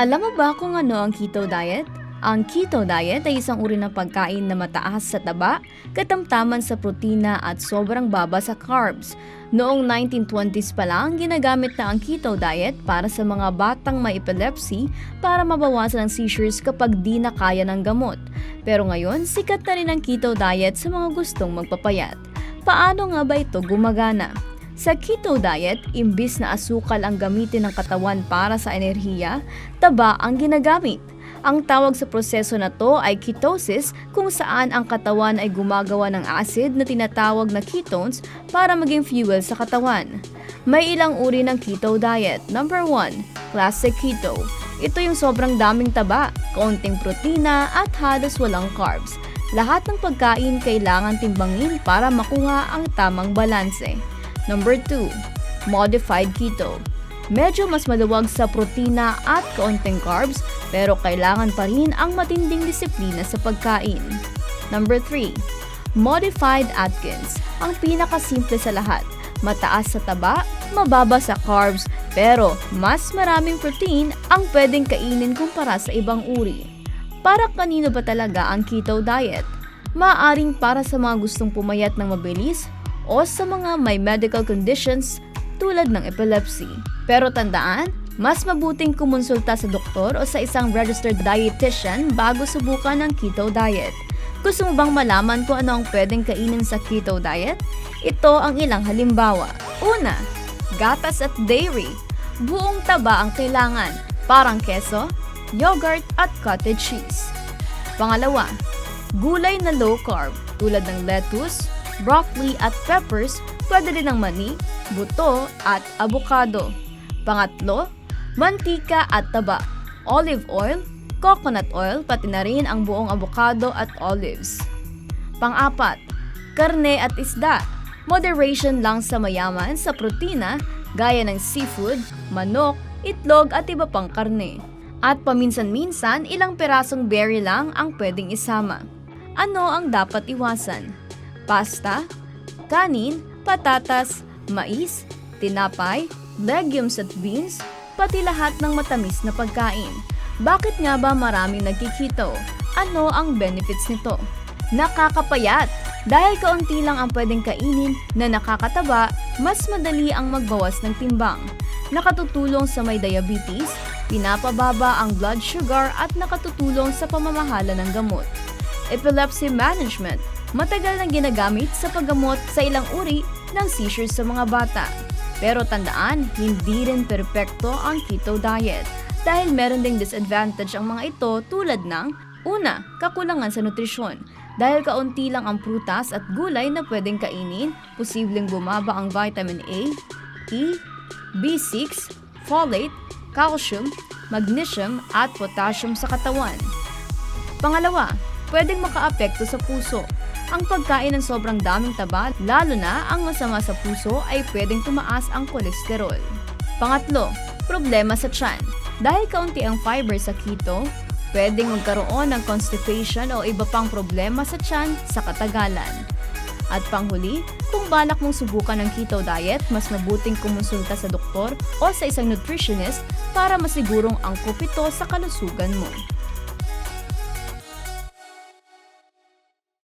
Alam mo ba kung ano ang keto diet? Ang keto diet ay isang uri ng pagkain na mataas sa taba, katamtaman sa protina at sobrang baba sa carbs. Noong 1920s pa lang, ginagamit na ang keto diet para sa mga batang may epilepsy para mabawasan ang seizures kapag di na kaya ng gamot. Pero ngayon, sikat na rin ang keto diet sa mga gustong magpapayat. Paano nga ba ito gumagana? Sa keto diet, imbis na asukal ang gamitin ng katawan para sa enerhiya, taba ang ginagamit. Ang tawag sa proseso na to ay ketosis kung saan ang katawan ay gumagawa ng acid na tinatawag na ketones para maging fuel sa katawan. May ilang uri ng keto diet. Number 1, classic keto. Ito yung sobrang daming taba, kaunting protina at halos walang carbs. Lahat ng pagkain kailangan timbangin para makuha ang tamang balanse. Number 2, modified keto. Medyo mas maluwag sa protina at kaunting carbs pero kailangan pa rin ang matinding disiplina sa pagkain. Number 3, modified Atkins. Ang pinakasimple sa lahat. Mataas sa taba, mababa sa carbs, pero mas maraming protein ang pwedeng kainin kumpara sa ibang uri. Para kanino ba talaga ang keto diet? Maaring para sa mga gustong pumayat ng mabilis o sa mga may medical conditions tulad ng epilepsy. Pero tandaan, mas mabuting kumonsulta sa doktor o sa isang registered dietitian bago subukan ang keto diet. Gusto mo bang malaman kung ano ang pwedeng kainin sa keto diet? Ito ang ilang halimbawa. Una, gatas at dairy. Buong taba ang kailangan, parang keso, yogurt at cottage cheese. Pangalawa, gulay na low carb tulad ng lettuce, broccoli at peppers, pwede rin ng mani, buto at avocado. Pangatlo, mantika at taba, olive oil, coconut oil, pati na rin ang buong avocado at olives. Pang-apat, karne at isda. Moderation lang sa mayaman sa protina gaya ng seafood, manok, itlog at iba pang karne. At paminsan-minsan, ilang perasong berry lang ang pwedeng isama. Ano ang dapat iwasan? Pasta, kanin, patatas, mais, tinapay, legumes at beans, pati lahat ng matamis na pagkain. Bakit nga ba maraming nagkikito? Ano ang benefits nito? Nakakapayat! Dahil kaunti lang ang pwedeng kainin na nakakataba, mas madali ang magbawas ng timbang. Nakatutulong sa may diabetes, pinapababa ang blood sugar at nakatutulong sa pamamahala ng gamot. Epilepsy management, matagal nang ginagamit sa paggamot sa ilang uri ng seizures sa mga bata. Pero tandaan, hindi rin perpekto ang keto diet dahil meron ding disadvantage ang mga ito tulad ng Una, kakulangan sa nutrisyon. Dahil kaunti lang ang prutas at gulay na pwedeng kainin, posibleng bumaba ang vitamin A, E, B6, folate, calcium, magnesium at potassium sa katawan. Pangalawa, pwedeng makaapekto sa puso. Ang pagkain ng sobrang daming taba, lalo na ang masama sa puso, ay pwedeng tumaas ang kolesterol. Pangatlo, problema sa tiyan. Dahil kaunti ang fiber sa keto, pwedeng magkaroon ng constipation o iba pang problema sa tiyan sa katagalan. At panghuli, kung balak mong subukan ng keto diet, mas mabuting kumonsulta sa doktor o sa isang nutritionist para masigurong angkop ito sa kalusugan mo.